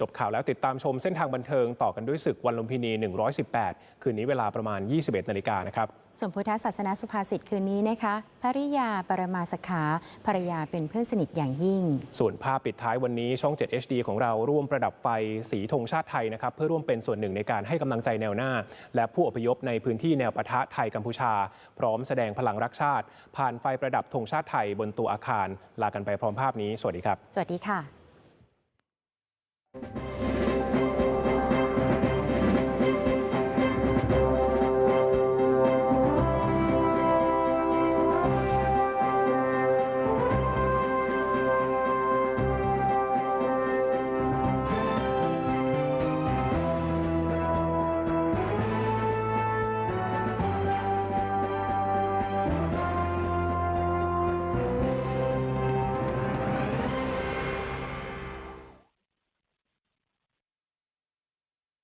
จบข่าวแล้วติดตามชมเส้นทางบันเทิงต่อกันด้วยศึกวันลุมพินี 118 คืนนี้เวลาประมาณ 21 นาฬิกานะครับสมพุทธศาสนาสุภาษิตคืนนี้นะคะภริยาปรมาสขาภรรยาเป็นเพื่อนสนิทอย่างยิ่ง ส่วนภาพปิดท้ายวันนี้ช่อง 7 HD ของเราร่วมประดับไฟสีธงชาติไทยนะครับเพื่อร่วมเป็นส่วนหนึ่งในการให้กำลังใจแนวหน้า และผู้อพยพในพื้นที่แนวปะทะไทยกัมพูชา พร้อมแสดงพลังรักชาติ ผ่านไฟประดับธงชาติไทยบนตัวอาคาร ลากันไปพร้อมภาพนี้ สวัสดีครับ สวัสดีค่ะ